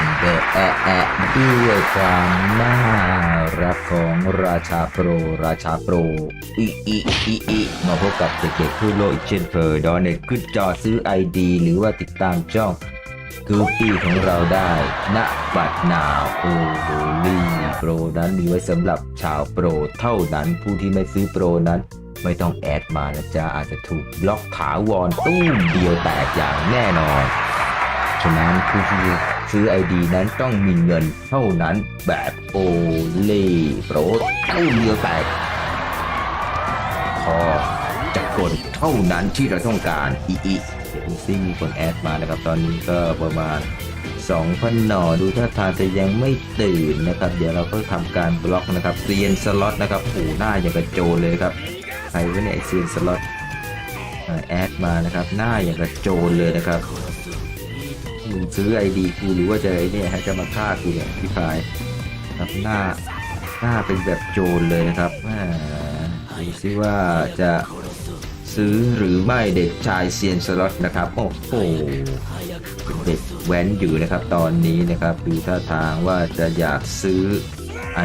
นเดอแอะแอะด้วยความน่ารักของราชาโปร ราชาโปรอีอีอีอีมาพบกับเด็กๆทั่วโลกอีกเช่นเคยดอนเน็ตขึ้นจอซื้อ ID หรือว่าติดตามช่องกูปี้ของเราได้ณบัดนาวโอ้โหลีโปรนั้นมีไว้สำหรับชาวโปรเท่านั้นผู้ที่ไม่ซื้อโปรนั้น ไม่ต้องแอดมานะจ๊ะอาจจะถูกบล็อกถาวรตู้มเดียวแตกอย่างแน่นอน ฉะนั้นผู้ที่ซื้อ ID นั้นต้องมีเงินเท่านั้นแบบโอเล่โปรเท่าเดียวแตกพอจะกดเท่านั้นที่เราต้องการอีอีเดี๋ยวซิมีคนแอดมานะครับ ตอนนี้ก็ประมาณ2,000หน่อดูท่าทางจะยังไม่ตื่นนะครับ เดี๋ยวเราก็ทำการบล็อกนะครับเซียนสล็อตนะครับโอ้หน้าอย่างกระโจนเลยครับ ใครวะเนี่ยไอเซียนสล็อตแอดมานะครับ หน้าอย่างกระโจนเลยนะครับมึงซื้อไอดีกูหรือว่าจะไอเนี่ยฮะจะมาฆ่ากูเนี่ยพี่พายครับหน้าหน้าเป็นแบบโจรเลยนะครับดูซิว่าจะซื้อหรือไม่เด็กชายเซียนสล็อตนะครับโอ้โหเด็กแว้นอยู่นะครับตอนนี้นะครับ ดูท่าทางว่าจะอยากซื้อ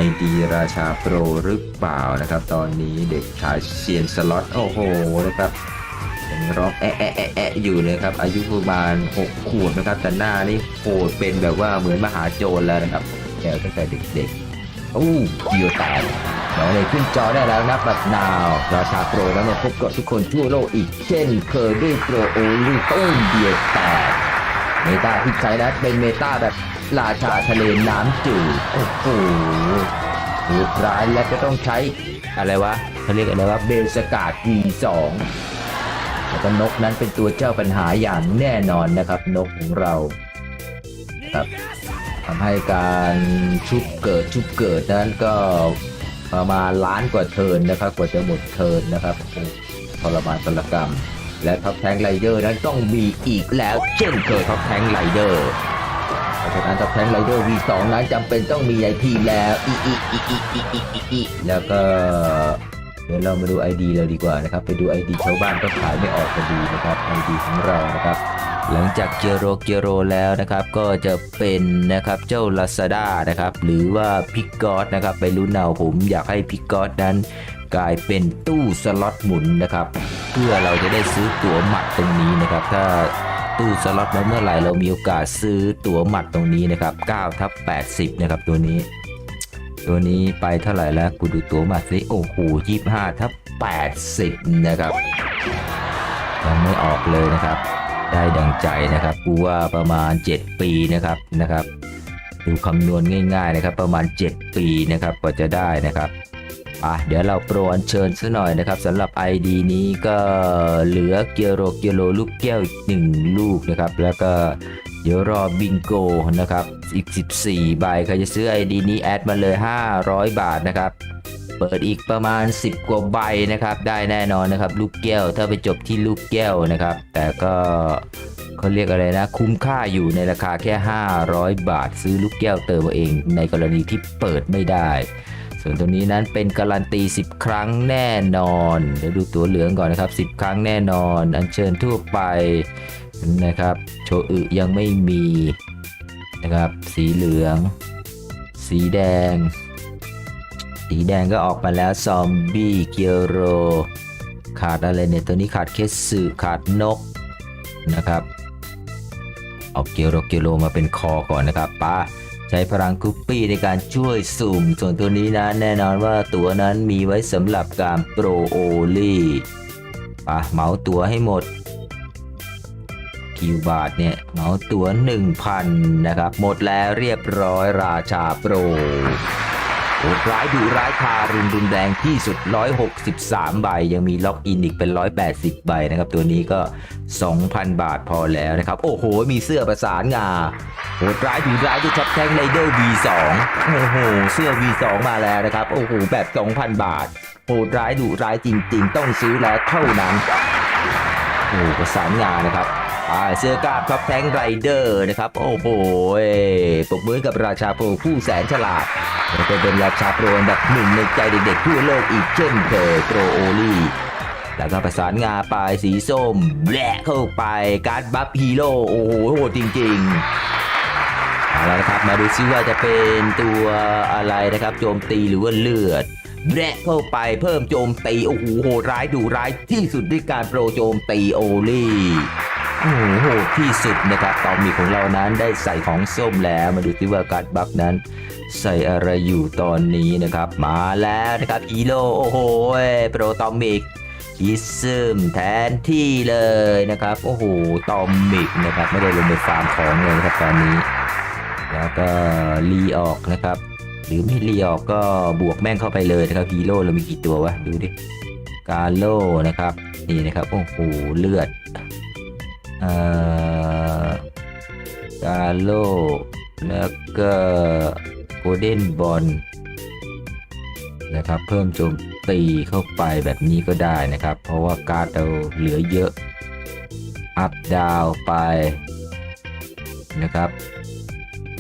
ID ราชาโปรหรือเปล่านะครับ ตอนนี้เด็กชายเซียนสล็อตโอ้โหนะครับยังร้องแอะแอะแอะแอะอยู่เลยครับ อายุประมาณ6ขวบนะครับ แต่หน้านี่โหดเป็นแบบว่าเหมือนมหาโจรแล้วนะครับแกตั้งแต่เด็กๆอู้เดียวแตกน้องเลยขึ้นจอได้แล้วนะบัดนาว ราชาโปรแล้วมาพบกับทุกคนทั่วโลกอีกเช่นเคยด้วยโปรโอลี่ตู้เดียวแตก เมตาที่ใช้นั้นเป็นเมตาแบบราชาทะเลน้ำจืดโอ้โหโหดร้ายและก็ต้องใช้อะไรวะเขาเรียกอะไรวะเบลสกาด V2 แล้วก็นกนั้นเป็นตัวเจ้าปัญหาอย่างแน่นอนนะครับ นกของเราครับทำให้การชุบเกิดชุบเกิดนั้นก็ประมาณล้านกว่าเทิร์นนะครับ กว่าจะหมดเทิร์นนะครับทรมานตรกรรม และท็อปแทงไรเดอร์นั้นต้องมีอีกแล้วเช่นเคยท็อปแทงไรเดอร์เพราะฉะนั้นท็อปแทงไรเดอร์ V2 นั้นจำเป็นต้องมีไอทีแล้วอีอีอีอีอีอีอีอีแล้วก็เดี๋ยวเรามาดู ID เราดีกว่านะครับ ไปดู ID ชาวบ้านก็ขายไม่ออกพอดีนะครับ ID ของเรานะครับ หลังจากเกียโรเกียโรแล้วนะครับก็จะเป็นนะครับเจ้า Lazada นะครับหรือว่าพิกกอสนะครับไปรู้นเอาผมอยากให้พิกกอสนั้น กลายเป็นตู้สล็อตหมุนนะครับ เพื่อเราจะได้ซื้อตั๋วหมัดตรงนี้นะครับ ถ้าตู้สล็อตมาเมื่อไหร่เรามีโอกาสซื้อตั๋วหมัดตรงนี้นะครับ9ทับ80 นะครับตัวนี้ ตัวนี้ไปเท่าไหร่แล้วกูดูตั๋วหมาสิโอ้โหยี่ห้าทับแปดสิบนะครับยังไม่ออกเลยนะครับ ได้ดังใจนะครับกูว่าประมาณ 7 ปีนะครับนะครับดูคำนวณง่ายๆนะครับ ประมาณ 7 ปีนะครับกว่าจะได้นะครับ อะเดี๋ยวเราโปรอัญเชิญซะหน่อยนะครับสำหรับ ID นี้ก็เหลือเกียโรเกียโรลูกแก้วอีกหนึ่งลูกนะครับ แล้วก็เดี๋ยวรอบิงโกนะครับ อีก 14 ใบใครจะซื้อ ID นี้แอดมาเลย 500 บาทนะครับ เปิดอีกประมาณ 10 กว่าใบนะครับ ได้แน่นอนนะครับ ลูกแก้วถ้าไปจบที่ลูกแก้วนะครับ แต่ก็เขาเรียกอะไรนะ คุ้มค่าอยู่ในราคาแค่ 500 บาท ซื้อลูกแก้วเติมเอาเองในกรณีที่เปิดไม่ได้ ส่วนตัวนี้นั้นเป็นการันตี 10 ครั้งแน่นอน เดี๋ยวดูตัวเหลืองก่อนนะครับ 10 ครั้งแน่นอน อัญเชิญทั่วไปนะครับ โชอึยังไม่มีนะครับ สีเหลือง สีแดง สีแดงก็ออกมาแล้ว ซอมบี้เกียโร ขาดอะไรเนี่ย ตัวนี้ขาดเคสสึขาดนกนะครับ เอาเกียโรเกียโรมาเป็นคอก่อนนะครับป้า ช้พลังคุปปี้ในการช่วยสุ่ม ส่วนตัวนี้นะแน่นอนว่าตัวนั้นมีไว้สำหรับการโปรโอลี่ปะเหมาตัวให้หมดคิวบาทเนี่ยเหมาตัว 1,000 นะครับ หมดแล้วเรียบร้อยราชาโปร หดร้ายดุร้ายทารุณรุนแรงที่สุด 163 ใบ ยังมีล็อกอินอีกเป็น 180 ใบนะครับ ตัวนี้ก็ 2,000 บาทพอแล้วนะครับ โอ้โห มีเสื้อประสานงาโหดร้ายดุร้ายด้วยช็อปแท่งไรเดอร์ V2 โอ้โห เสื้อ V2 มาแล้วนะครับ โอ้โห แบบ 2,000 บาท โหดร้ายดุร้ายจริง ๆ ต้องซื้อแล้วเท่านั้น โอ้ประสานงานะครับ เสื้อกล้ามท็อปแทงไรเดอร์นะครับ โอ้โหปรบมือกับราชาโปรผู้แสนฉลาดแล้วก็เป็นราชาโปรอันดับหนึ่งในใจเด็กๆทั่วโลกอีกเช่นเคยโปรโอลี่แล้วก็ประสานงาปลายสีส้มแบะเข้าไปการบัฟฮีโร่โอ้โหโหดจริงๆเอาละนะครับมาดูซิว่าจะเป็นตัวอะไรนะครับโจมตีหรือว่าเลือดแบะเข้าไปเพิ่มโจมตีโอ้โหโหดร้ายดุร้ายที่สุดด้วยการโปรโจมตีโอลี่ โอ้โหที่สุดนะครับตอมีของเรานั้นได้ใส่ของส้มแล้วมาดูซิว่าการ์ดบัฟนั้น ใส่อะไรอยู่ตอนนี้นะครับ มาแล้วนะครับฮีโร่โอ้โหโปรตอมิกคิซึมแทนที่เลยนะครับ โอ้โหตอมิกนะครับ ไม่ได้ลงไปฟาร์มของเลยนะครับตอนนี้ แล้วก็รีออกนะครับ หรือไม่รีออกก็บวกแม่งเข้าไปเลยนะครับฮีโร่เรามีกี่ตัววะดูดิกาโลนะครับ นี่นะครับ โอ้โหเลือด กาโลแล้วก็โกลเด้นบอลนะครับเพิ่มโจมตีเข้าไปแบบนี้ก็ได้นะครับ เพราะว่าการ์ดเราเหลือเยอะ อัพดาวไปนะครับ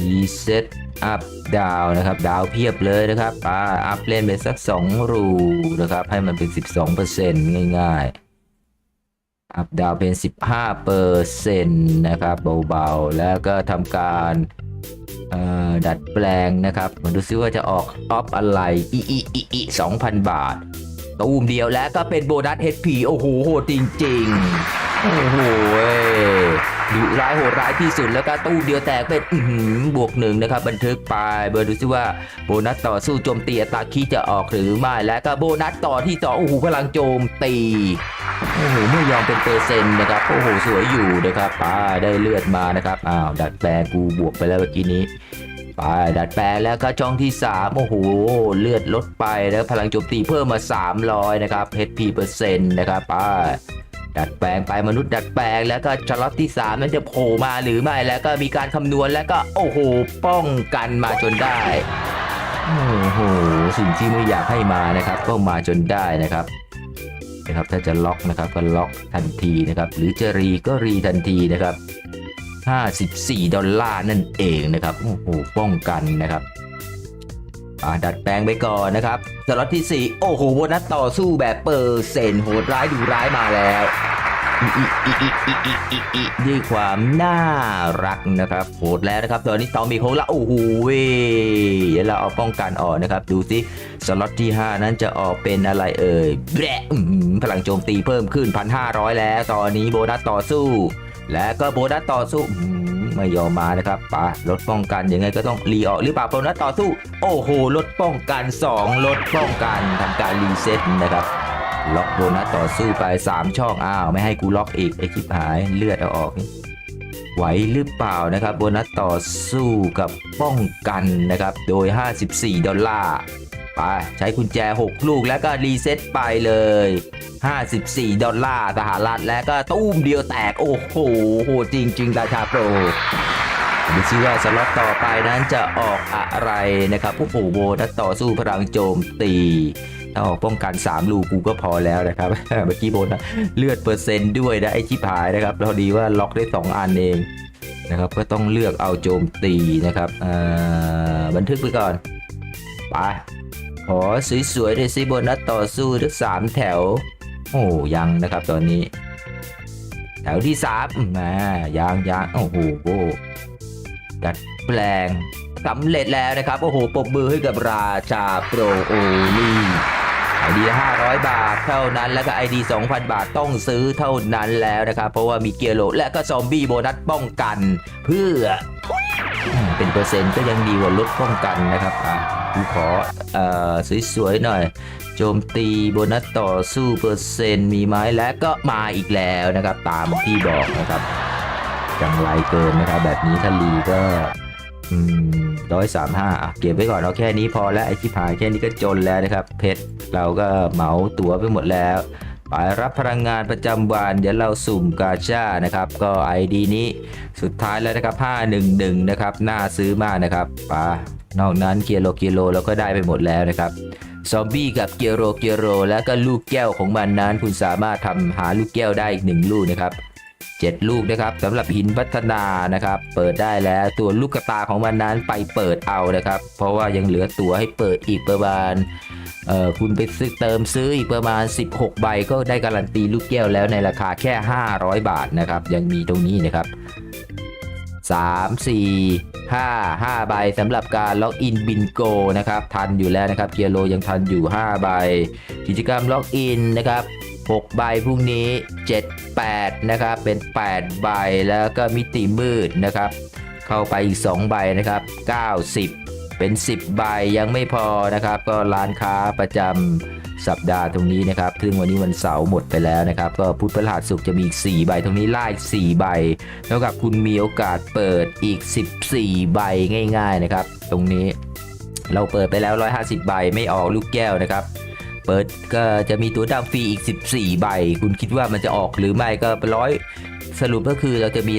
รีเซ็ตอัพดาวนะครับ ดาวเพียบเลยนะครับอ่าอัพเล่นไปสัก 2 รูนะครับ ให้มันเป็น 12%ง่ายๆ อัพดาวเป็น 15%นะครับเบาๆ แล้วก็ทำการดัดแปลงนะครับมาดูซิว่าจะออกออฟอะไรอีอีอีอีสองพันบาท ตูมเดียวแล้วก็เป็นโบนัส HP โอ้โหโหจริงๆ โอ้โหวดุร้ายโหดร้ายที่สุดแล้วก็ตู้เดียวแตกเป็นบวกหนึ่งนะครับ บันทึกไปเบอร์ดูซิว่าโบนัสต่อสู้โจมตีอัตราคีจะออกหรือไม่แล้วก็โบนัสต่อที่ต่อโอ้โหพลังโจมตีโอ้โหไม่ยอมเป็นเปอร์เซ็นต์นะครับโอ้โหสวยอยู่นะครับป้าได้เลือดมานะครับอ้าวดัดแปลงกูบวกไปแล้วเมื่อกี้นี้ ไปดัดแปลงแล้วก็ช่องที่ 3 โอ้โห เลือดลดไปแล้วพลังโจมตีเพิ่มมา 300 นะครับ HP เปอร์เซ็นต์นะครับไปดัดแปลงไปมนุษย์ดัดแปลงแล้วก็ชล็อตที่3นั้นจะโผล่มาหรือไม่แล้วก็มีการคำนวณแล้วก็โอ้โห ป้องกันมาจนได้โอ้โหสิ่งที่ไม่อยากให้มานะครับ ก็มาจนได้นะครับนะครับถ้าจะล็อกนะครับก็ล็อกทันทีนะครับ หรือจะรีก็รีทันทีนะครับ 54 ดอลลาร์นั่นเองนะครับโอ้โหป้องกันนะครับดัดแปลงไปก่อนนะครับสล็อตที่ 4 โอ้โหโบนัสต่อสู้แบบเปอร์เซ็นโหดร้ายดูร้ายมาแล้วด้วยความน่ารักนะครับโหดแล้วนะครับ ตอนนี้ตอมีโคละโอ้โหเว้เดี๋ยวเราเอาป้องกันออกนะครับ ดูสิสล็อตที่ 5 นั้นจะออกเป็นอะไรเอ่ยแบะพลังโจมตีเพิ่มขึ้น 1,500 แล้ว ตอนนี้โบนัสต่อสู้ และก็โบนัสต่อสู้อื้อหือไม่ยอมมานะครับปะลดป้องกันยังไงก็ต้องรีออกหรือเปล่าโบนัสต่อสู้ โอ้โหลดป้องกัน2ลดป้องกันทำการรีเซ็ตนะครับล็อกโบนัสต่อสู้ไป 3 ช่องอ้าว ไม่ให้กูล็อกอีกไอชิบหายเลือดเอาออกนี่ไหวหรือเปล่านะครับ โบนัสต่อสู้กับป้องกันนะครับ โดย 54 ดอลลาร์ ไปใช้กุญแจ 6 ลูกแล้วก็รีเซ็ตไปเลย 54 ดอลลาร์สหรัฐแล้วก็ตู้มเดียวแตก โอ้โหโหจริงๆราชาโปรดูซิว่าสล็อตต่อไปนั้นจะออกอะไรนะครับโอ้โหโบนัสต่อสู้พลังโจมตีถ้าออกป้องกัน 3 ลูกกูก็พอแล้วนะครับ เมื่อกี้โบนัสเลือดเปอร์เซ็นต์ด้วยนะไอชิบหายนะครับเราดีว่าล็อกได้ 2 อันเองนะครับ ก็ต้องเลือกเอาโจมตีนะครับบันทึกไปก่อน ไป ขอสวยๆเลยสิโบนัสต่อสู้ทั้งสามแถว โอ้ยังนะครับตอนนี้ แถวที่สามอ่ายางยางโอ้โหดัดแปลงสำเร็จแล้วนะครับ โอ้โหปบมือให้กับราชาโปรโอลี่ไอดีห้าร้อยบาทเท่านั้นแล้วก็ไอดีสองพันบาทต้องซื้อเท่านั้นแล้วนะครับ เพราะว่ามีเกียร์โลและก็ซอมบี้โบนัสป้องกัน เพื่อ เป็นเปอร์เซ็นต์ก็ยังดีกว่าลดป้องกันนะครับอะ กูขอเอ่อสวยๆหน่อย โจมตีโบนัสต่อสู้เปอร์เซ็นต์มีไหมและก็มาอีกแล้วนะครับ ตามที่บอกนะครับจังไรเกินนะครับ แบบนี้ถ้าลีก็ร้อยสามห้าเก็บไว้ก่อนเอาแค่นี้พอแล้วไอ้ที่ผ่านแค่นี้ก็จนแล้วนะครับ เพชรเราก็เหมาตั๋วไปหมดแล้วไปรับพลังงานประจำวันเดี๋ยวเราสุ่มกาชานะครับ ก็ ID นี้สุดท้ายแล้วนะครับ 511 นะครับ น่าซื้อมากนะครับปา นอกนั้นเกียโลเกียโลเราก็ได้ไปหมดแล้วนะครับซอมบี้กับเกียโรเกียโรแล้วก็ลูกแก้วของมันนั้น คุณสามารถทำหาลูกแก้วได้อีกหนึ่งลูกนะครับ7 ลูกนะครับสำหรับหินพัฒนานะครับ เปิดได้แล้วตัวลูกกระตาของมันนั้นไปเปิดเอานะครับ เพราะว่ายังเหลือตัวให้เปิดอีกประมาณเอ่อคุณไปซื้อเติมซื้ออีกประมาณ 16 ใบก็ได้การันตีลูกแก้วแล้วในราคาแค่ 500 บาทนะครับ ยังมีตรงนี้นะครับ 3 4 5 5ใบสำหรับการล็อกอินบินโกนะครับทันอยู่แล้วนะครับเกียร์โลยังทันอยู่ 5 ใบ กิจกรรมล็อกอินนะครับ6ใบพรุ่งนี้ 7 8นะครับเป็น 8 ใบแล้วก็มิติมืดนะครับ เข้าไปอีก 2 ใบนะครับ 90 เป็น 10 ใบยังไม่พอนะครับ ก็ร้านค้าประจำ สัปดาห์ตรงนี้นะครับซึ่งวันนี้วันเสาร์หมดไปแล้วนะครับ ก็พุธพฤหัสศุกร์จะมีอีก 4 ใบ ตรงนี้ไล่4ใบ เท่ากับคุณมีโอกาสเปิดอีก 14 ใบง่าย ๆนะครับ ตรงนี้เราเปิดไปแล้ว 150 ใบไม่ออกลูกแก้วนะครับ เปิดก็จะมีตัวดำฟรีอีก 14 ใบ คุณคิดว่ามันจะออกหรือไม่ก็ร้อย สรุปก็คือเราจะมี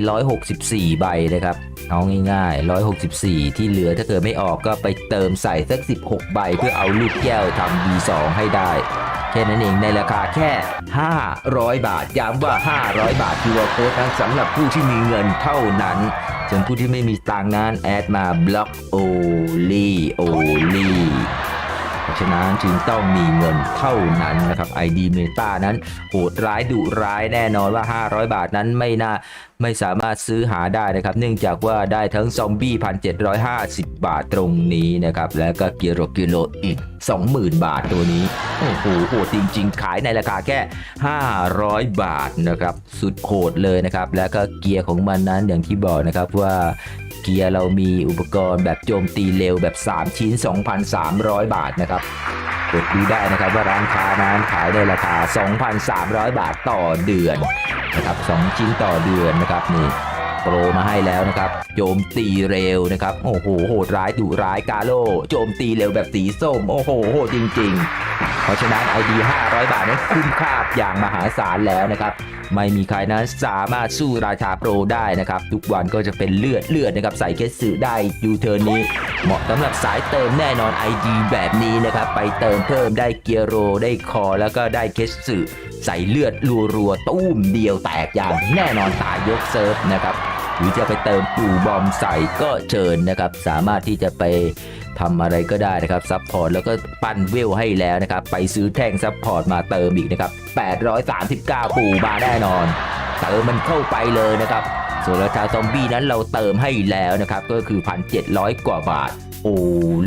164 ใบนะครับเอาง่ายๆ 164 ที่เหลือถ้าเกิดไม่ออกก็ไปเติมใส่สัก 16 ใบเพื่อเอาลูกแก้วทำ B2 ให้ได้ แค่นั้นเองในราคาแค่ 500 บาท ย้ำว่า 500 บาทคือว่าโค้ดนั้นสำหรับผู้ที่มีเงินเท่านั้นส่วนผู้ที่ไม่มีตังนั้นแอดมาบล็อกโอลี่โอลี่ ฉะนั้นจึงต้องมีเงินเท่านั้นนะครับ ID Meta นั้นโหดร้ายดุร้ายแน่นอนว่า 500 บาทนั้นไม่น่าไม่สามารถซื้อหาได้นะครับ เนื่องจากว่าได้ทั้งซอมบี้1,750 บาทตรงนี้นะครับ แล้วก็เกียโรเกิโลอีก 20,000 บาทตัวนี้ โอ้โหโหดจริง ๆ ขายในราคาแค่ 500 บาทนะครับ สุดโหดเลยนะครับ แล้วก็เกียร์ของมันนั้นอย่างที่บอกนะครับว่า เกียร์เรามีอุปกรณ์แบบโจมตีเร็วแบบ 3 ชิ้น 2,300 บาทนะครับกดดูได้นะครับว่าร้านค้านั้นขายในราคา 2,300 บาทต่อเดือนนะครับ 2 ชิ้นต่อเดือนนะครับนี่ โปรมาให้แล้วนะครับ โจมตีเร็วนะครับ โอ้โห โหดร้ายดุร้ายกาโล โจมตีเร็วแบบสีส้ม โอ้โห โหดจริง ๆ เพราะฉะนั้น ID 500 บาทนั้นคุ้มค่าอย่างมหาศาลแล้วนะครับ ไม่มีใครนั้นสามารถสู้ราชาโปรได้นะครับ ทุกวันก็จะเป็นเลือดเลือดนะครับใส่เคสสื่อได้ยูเทิร์นนี้ เหมาะสำหรับสายเติมแน่นอน ID แบบนี้นะครับ ไปเติมเพิ่มได้เกียร์โรได้คอแล้วก็ได้เคสสื่อใส่เลือดรัวๆตุ้มเดียวแตกอย่างแน่นอนตายยกเซิร์ฟนะครับ หรือจะไปเติมปูบอมใส่ก็เชิญนะครับ สามารถที่จะไปทำอะไรก็ได้นะครับซัพพอร์ตแล้วก็ปั้นเวลให้แล้วนะครับ ไปซื้อแท่งซัพพอร์ตมาเติมอีกนะครับ 839 ปูมาแน่นอน เติมมันเข้าไปเลยนะครับ ส่วนราคาซอมบี้นั้นเราเติมให้แล้วนะครับ ก็คือ 1,700 กว่าบาท โอ้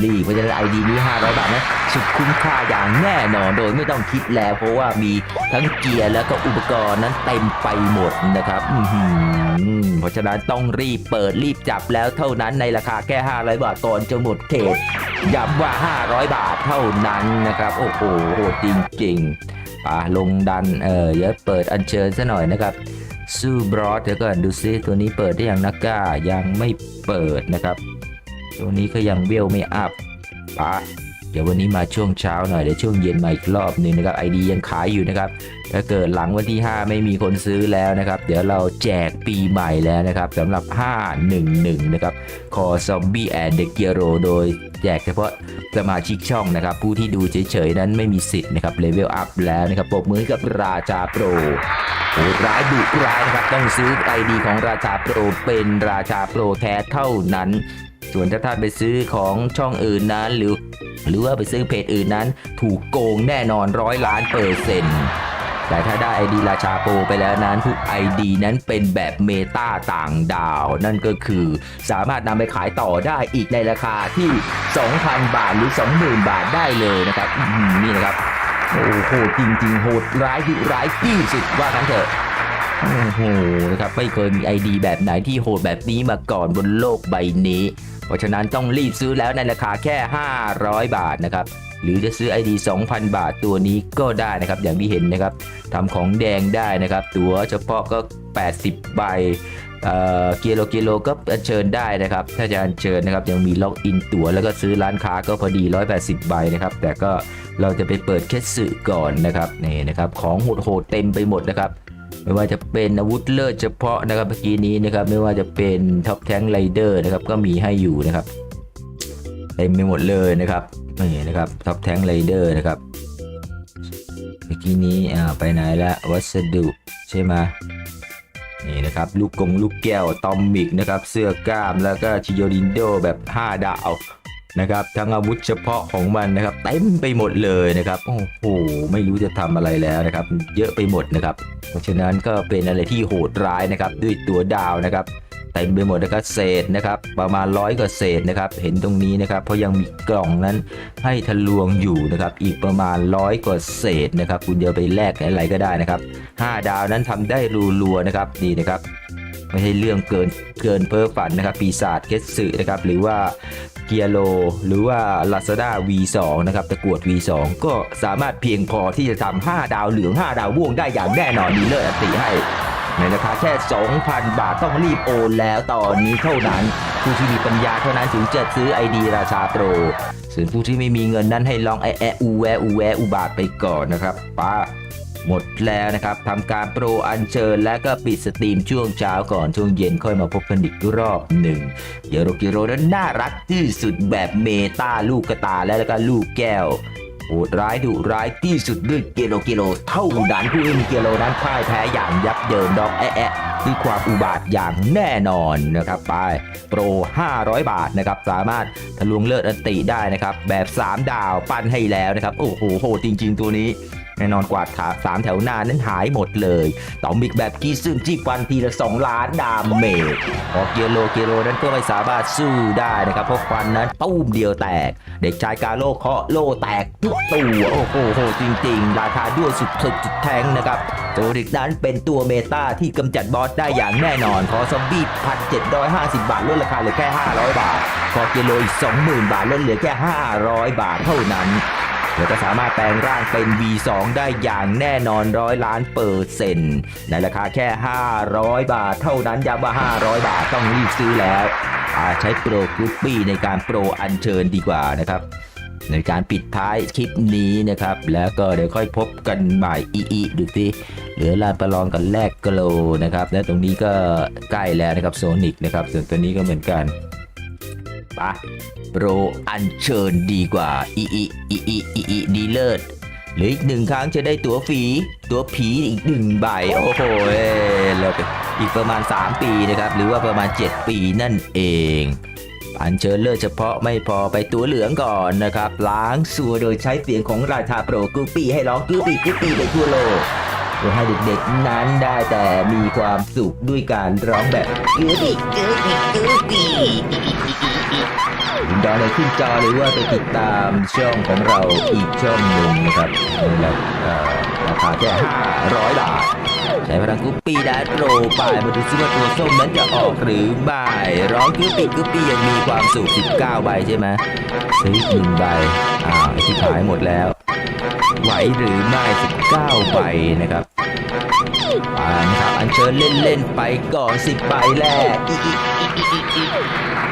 ลีเพราะฉะนั้นไอดีนี้ 500 บาทนะสุดคุ้มค่าอย่างแน่นอนโดยไม่ต้องคิดแล้ว เพราะว่ามีทั้งเกียร์แล้วก็อุปกรณ์นั้นเต็มไปหมดนะครับอือหือเพราะฉะนั้นต้องรีบเปิดรีบจับแล้วเท่านั้นในราคาแค่ 500 บาทก่อนจะหมดเขตย้ำว่า 500 บาทเท่านั้นนะครับ โอ้โหโหดจริงๆป่าลงดันเออเดี๋ยวเปิดอัญเชิญซะหน่อยนะครับซูบรอสเดี๋ยวก่อนดูซิตัวนี้เปิดได้อย่างนักกล้ายังไม่เปิดนะครับ วนี้ก็ยังเวลไม่อัพปะเดี๋ยววันนี้มาช่วงเช้าหน่อยเดี๋ยวช่วงเย็นมาอีกรอบหนึงนะครับไอดียังขายอยู่นะครับถ้าเกิดหลังวันที่ 5 ไม่มีคนซื้อแล้วนะครับ เดี๋ยวเราแจกปีใหม่แล้วนะครับสำหรับ 511 นะครับคอซอมบี้แอนเดเกียโรโดยแจกเฉพาะสมาชิกช่องนะครับ ผู้ที่ดูเฉยๆนั้นไม่มีสิทธิ์นะครับเลเวลอัพแล้วนะครับปรบมือกับราชาโปรโหร้ายดุร้ายนะครับต้องซื้อไอดีของราชาโปรเป็นราชาโปรแท้เท่านั้น ส่วนถ้าท่านไปซื้อของช่องอื่นนั้นหรือ หรือว่าไปซื้อเพจอื่นนั้น ถูกโกงแน่นอนร้อยล้านเปอร์เซ็นต์แต่ถ้าได้ไอดีราชาโปรไปแล้วนั้นทุก ID นั้นเป็นแบบเมตาต่างดาว นั่นก็คือสามารถนำไปขายต่อได้อีกในราคาที่ 2,000 บาทหรือ 20,000 บาทได้เลยนะครับนี่นะครับโอ้โหจริง ๆ โหดร้ายดุร้ายที่สุดว่ากันเถอะโอ้โหนะครับไม่เคยมีไอดีแบบไหนที่โหดแบบนี้มาก่อนบนโลกใบนี้ เพราะฉะนั้นต้องรีบซื้อแล้วในราคาแค่ 500 บาทนะครับหรือจะซื้อ ID 2,000 บาทตัวนี้ก็ได้นะครับ อย่างที่เห็นนะครับทำของแดงได้นะครับ ตัวเฉพาะก็ 80 ใบเอ่อกียโลเกียโลก็อัญเชิญได้นะครับ ถ้าจะอัญเชิญนะครับ ยังมีล็อกอินตั๋วแล้วก็ซื้อร้านค้าก็พอดี 180 ใบนะครับ แต่ก็เราจะไปเปิดแค่สื่อก่อนนะครับนี่นะครับ ของโหดๆเต็มไปหมดนะครับ ไม่ว่าจะเป็นอาวุธเลิศเฉพาะนะครับเมื่อกี้นี้นะครับไม่ว่าจะเป็นท็อปแท้งไรเดอร์นะครับก็มีให้อยู่นะครับเต็มไปหมดเลยนะครับนี่นะครับท็อปแท้งไรเดอร์นะครับเมื่อกี้นี้อ่าไปไหนละวัสดุใช่ไหมนี่นะครับลูกกงลูกแก้วตอมมิกนะครับเสื้อกล้ามแล้วก็ชิโยรินโดแบบ 5 ดาวนะครับทั้งอาวุธเฉพาะของมันนะครับเต็มไปหมดเลยนะครับโอ้โหไม่รู้จะทำอะไรแล้วนะครับ เยอะไปหมดนะครับ ราะฉะนั้นก็เป็นอะไรที่โหดร้ายนะครับด้วยตัวดาวนะครับเต็มไปหมดนะครับเศษนะครับประมาณร้อยกว่าเศษนะครับเห็นตรงนี้นะครับเพราะยังมีกล่องนั้นให้ทะลวงอยู่นะครับอีกประมาณร้อยกว่าเศษนะครับ คุณจะไปแลกอะไรก็ได้นะครับ 5 ดาวนั้นทำได้รัวๆนะครับดีนะครับไม่ใช่เรื่องเกินเกินเพ้อฝันนะครับ ปีศาจเคสสึนะครับหรือว่า เกียโล หรือว่า Lazada V2 นะครับตะกรวด V2 ก็สามารถเพียงพอที่จะทำ5ดาวเหลือง 5 ดาวม่วงได้อย่างแน่นอนดีเลยอติให้ในราคาแค่ 2,000 บาทต้องรีบโอนแล้วตอนนี้เท่านั้น ผู้ที่มีปัญญาเท่านั้นถึงจะซื้อ ID ราชาโปรส่วนผู้ที่ไม่มีเงินนั้นให้ลองแอะแอะอูแวะอูแวะอุบาทไปก่อนนะครับป้า หมดแล้วนะครับทำการโปรอัญเชิญและก็ปิดสตรีมช่วงเช้าก่อนช่วงเย็นค่อยมาพบกันอีกรอบหนึ่งเยโรกิโรนั้นน่ารักที่สุดแบบเมตาลูกกระตายแล้วก็ลูกแก้วโหดร้ายดุร้ายที่สุดด้วยเกโลกิโล เท่าดันผู้เล่นเกโลนั้นพ่ายแพ้อย่างยับเยินดอกแอะแอะด้วยความอุบาทอย่างแน่นอนนะครับไปโปร 500 บาทนะครับสามารถทะลวงเลิศอันติได้นะครับแบบ 3 ดาวปั้นให้แล้วนะครับ โอ้โหโหดจริง ๆ ตัวนี้ แน่นอนกวาดขาสามแถวหน้านั้นหายหมดเลยต่อมิกแบบกีซึ่งจี้ฟันทีละ 2 ล้านดามเมจพอเกียโลเกียโลนั้นก็ไม่สามารถสู้ได้นะครับ เพราะฟันนั้นตุ้มเดียวแตก เด็กชายกาโลเคาะโลแตกทุกตัวโอ้โหจริงๆ ราคาด้วยสุดสุดจุดแทงนะครับโจริกนั้นเป็นตัวเมตาที่กำจัดบอสได้อย่างแน่นอนขอซอมบี้พันเจ็ดร้อยห้าสิบบาทลดราคาเหลือแค่500บาทพอเกียโลอีก20,000บาทลดเหลือแค่500บาทเท่านั้น แล้วก็สามารถแปลงร่างเป็น V2 ได้อย่างแน่นอนร้อยล้านเปอร์เซ็นต์ในราคาแค่ 500 บาทเท่านั้นย้ำว่า 500 บาทต้องรีบซื้อแล้วอาใช้โปรกรุ๊ปปี้ในการโปรอัญเชิญดีกว่านะครับในการปิดท้ายคลิปนี้นะครับ แล้วก็เดี๋ยวค่อยพบกันใหม่อีอีดูสิเหลือลานประลองกันแรกกโลนะครับ และตรงนี้ก็ใกล้แล้วนะครับโซนิกนะครับ ส่วนตัวนี้ก็เหมือนกัน ปะโปรอัญเชิญดีกว่าอีอีอีอีอีอีดีเลิศหรืออีกหนึ่งครั้งจะได้ตัวฝีตัวผีอีกหนึ่งใบ โอ้โหเอ้ยแล้วก็อีกประมาณ 3 ปีนะครับ หรือว่าประมาณ 7 ปีนั่นเอง อัญเชิญเลิศเฉพาะไม่พอไปตัวเหลืองก่อนนะครับ ล้างสัวโดยใช้เสียงของราชาโปรกูปีให้ร้องกูปีกูปีไปทั่วโลกเพื่อให้เด็กๆนั้นได้แต่มีความสุขด้วยการร้องแบบกูปีกูปีกูปี ดาวในขึ้นจอหรือว่าไปติดตามช่องของเราอีกช่องหนึ่งนะครับในราเอ่อราคาแค่500 บาท ใช้พลังกุปปี้แดนโปรไปมาดูซิว่าตัวส้มนั้นจะออกหรือไม่ร้องกุปปี้กุปปี้ยังมีความสุข19 ใบใช่ไหมซื้อหนึ่งใบอ้าวไอ้ที่ขายหมดแล้ว ไหวหรือไม่ 19 ใบนะครับอ่านะครับอันเชิญเล่นๆไปก่อน10ใบแรก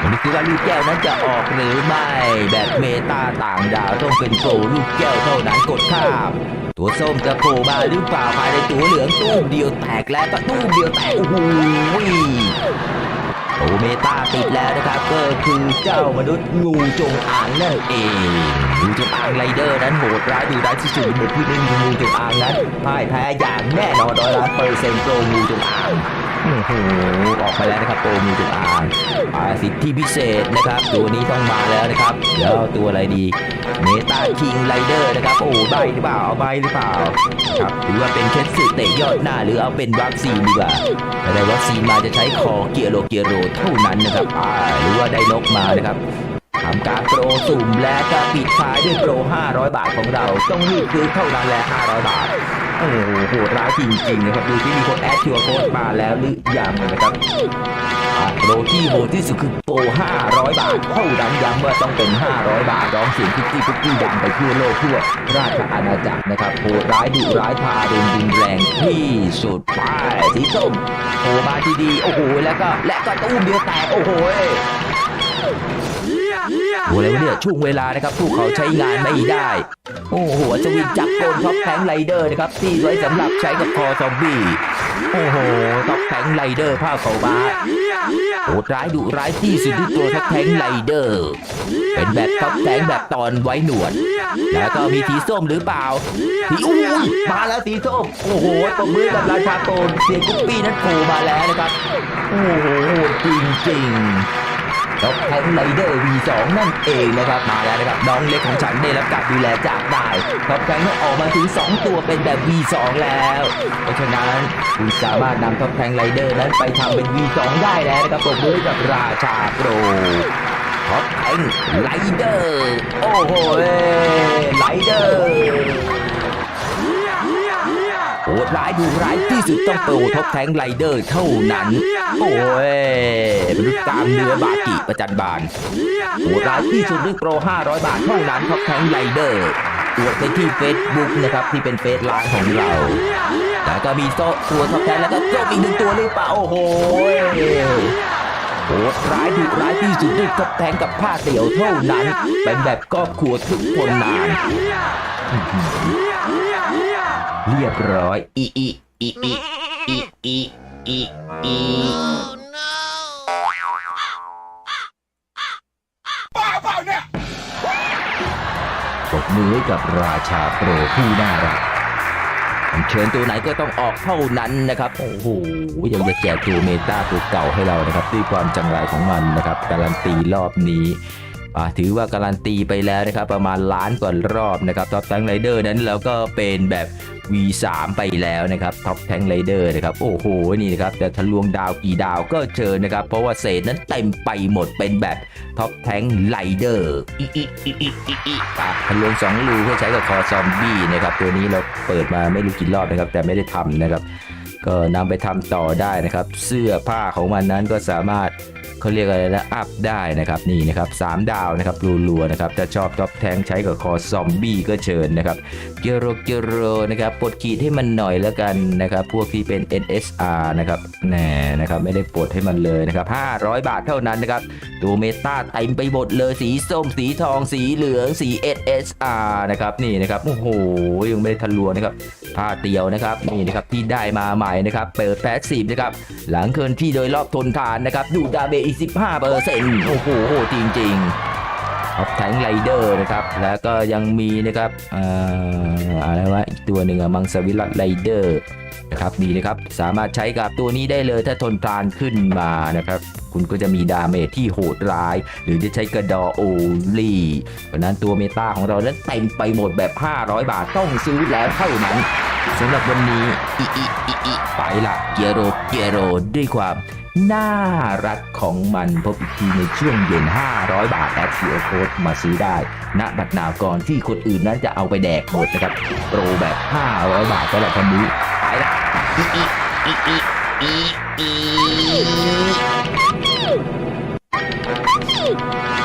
ผมคิดว่าลูกแก้วนั้นจะออกหรือไม่ แบบเมตาต่างดาวต้องเป็นโปรลูกแก้วเท่านั้นกดข้าม ตัวส้มจะโผล่มาหรือเปล่าภายในตัวเหลืองตู้มเดียวแตกแล้วก็ตู้มเดียวแตกโอ้โห โอเมตาติดแล้วนะครับก็คือเจ้ามนุษย์งูจงอางนั่นเองงูจงอางไรเดอร์นั้นโหดร้ายดูร้ายที่สุดเด็กที่ไม่มีงูจงอางนั้นพ่ายแพ้อย่างแน่นอนร้อยล้านเปอร์เซ็นต์โปรงูจงอางโอ้โหออกมาแล้วนะครับโปรมีจุดอ่านอ่าสิทธิพิเศษนะครับ ตัวนี้ต้องมาแล้วนะครับเดี๋ยวตัวอะไรดีเมตาคิงไรเดอร์นะครับโอ้ใบหรือเปล่าเอาใบหรือเปล่าครับหรือว่าเป็นเคสสึเตะยอดหน้าหรือเอาเป็นวัคซีนดีกว่าถ้าได้วัคซีนมาจะใช้คอเกียโรเกียโรเท่านั้นนะครับอ่าหรือว่าได้นกมานะครับทำการโปรสุ่มและก็ปิดท้ายด้วยโปร 500 บาทของเรา ต้องรีบซื้อเท่านั้นแหละ500 บาท โอ้โหโหดร้ายจริงๆนะครับดูที่มีคนแอดชัวร์โค้ดมาแล้วหรือยังนะครับอะโปรที่โหดที่สุดคือโปร500 บาทเท่านั้นย้ำว่าต้องเป็น 500 บาทร้องเสียงคุกกี้คุกกี้ดงไปทั่วโลกทั่วราชอาณาจักรนะครับโหดร้ายดุร้ายทารุณรุนแรงที่สุดไปสีส้มโผล่มาทีดีโอ้โหแล้วก็และก็ตู้มเดียวแตกโอ้โห โอ้แล้วเนี่ยช่วงเวลานะครับพวกเขาใช้งานไม่ได้ โอ้โหจะวินจักรโกนท็อปแทงไรเดอร์นะครับที่ไว้สำหรับใช้กับคอซอมบี้โอ้โหท็อปแทงไรเดอร์ผ้าเขาวบาโหดร้ายดุร้ายที่สุดที่ตัวท็อปแทงไรเดอร์ เป็นแบบท็อปแทงแบบตอนไว้หนวด แล้วก็มีสีส้มหรือเปล่าสีอุ้ยมาแล้วสีส้มโอ้โหตบมือกับราชาโกนเสียงกุ๊ปปี้นั้นโผล่มาแล้วนะครับโอ้โหจริงจริง ๆท็อปแทงไรเดอร์ V2 นั่นเองนะครับมาแล้วนะครับน้องเล็กของฉันได้รับการดูแลจากได้ท็อปแทงนั้นออกมาถึง 2 ตัวเป็นแบบ V2 แล้ว เพราะฉะนั้นคุณสามารถนำท็อปแทงไรเดอร์นั้นไปทำเป็น V2 ได้แล้วนะครับปรบมือกับราชาโปรท็อปแทงไรเดอร์โอ้โหไรเดอร์ โหดร้ายดูร้ายที่สุดต้องโปรท็อปแทงไรเดอร์เท่านั้น โอ้ยมนุษย์ตามเนื้อบากิประจันบานโหดร้ายที่สุดด้วยโปร 500 บาทเท่านั้นท็อปแทงไรเดอร์อวดไปที่เฟซบุ๊กนะครับที่เป็นเฟซไลน์ของเราแล้วก็มีโซ่ตัวท็อปแทงแล้วก็โซ่อีกหนึ่งตัวหรือเปล่าโอ้โหโหดร้ายดุร้ายที่สุดด้วยท็อปแทงกับผ้าเตี่ยวเท่านั้น เป็นแบบครอบครัวทุกคนนาน เรียบร้อยอีอีอีอีอีอีอีอีปรบมือให้กับราชาโปรผู้น่ารักผมเชิญตัวไหนก็ต้องออกเท่านั้นนะครับ โอ้โหยังจะแจกตัวเมตาตัวเก่าให้เรานะครับ ด้วยความจังไรของมันนะครับ การันตีรอบนี้ อ่าถือว่าการันตีไปแล้วนะครับประมาณล้านกว่ารอบนะครับท็อปแทงไรเดอร์นั้นเราก็เป็นแบบ V3 ไปแล้วนะครับท็อปแทงไรเดอร์นะครับโอ้โหนี่นะครับจะทะลวงดาวกี่ดาวก็เชิญนะครับ เพราะว่าเศษนั้นเต็มไปหมดเป็นแบบท็อปแทงไรเดอร์อีอีอีอีอีอีอะทะลวงสองรูเพื่อใช้กับคอซอมบี้นะครับตัวนี้เราเปิดมาไม่รู้กี่รอบนะครับ แต่ไม่ได้ทำนะครับ ก็นำไปทำต่อได้นะครับ เสื้อผ้าของมันนั้นก็สามารถ เขาเรียกอะไรนะอัพได้นะครับนี่นะครับสามดาวนะครับรัวๆนะครับจะชอบท็อปแทงใช้กับคอซอมบี้ก็เชิญนะครับเกโรเกโรนะครับปลดขีดให้มันหน่อยแล้วกันนะครับพวกที่เป็น NSR นะครับแหน่นะครับไม่ได้ปลดให้มันเลยนะครับ500 บาทเท่านั้นนะครับตัวเมตาเต็มไปหมดเลยสีส้มสีทองสีเหลืองสี NSR นะครับนี่นะครับโอ้โหยังไม่ได้ทะลวงนะครับผ้าเตียวนะครับนี่นะครับที่ได้มาใหม่นะครับเปิดแพสซีฟนะครับหลังเคลื่อนที่โดยรอบทนทานนะครับดูดาเมจ45เปอร์เซ็นต์โอ้โหจริงจริงออฟแทงไรเดอร์นะครับ แล้วก็ยังมีนะครับอะไรวะอีกตัวหนึ่งมังสวิรัตไรเดอร์นะครับดีนะครับ สามารถใช้กับตัวนี้ได้เลยถ้าทนทานขึ้นมานะครับ คุณก็จะมีดาเมจที่โหดร้าย หรือจะใช้กระดอโอลี่เพราะนั้นตัวเมตาของเรานั้นเต็มไปหมดแบบ 500 บาทต้องซื้อแล้วเท่านั้นสำหรับวันนี้อิอิอิอิไปละเกียโรเกียโรด้วยความ น่ารักของมันพบอีกทีในช่วงเย็น 500 บาทแอปซีโอโค้ดมาซื้อได้ณบัตรนาวก่อนที่คนอื่นนั้นจะเอาไปแดกหมดนะครับ โปรแบบ 500 บาทสำหรับคนนี้ไปละอีอีอีอีอีอี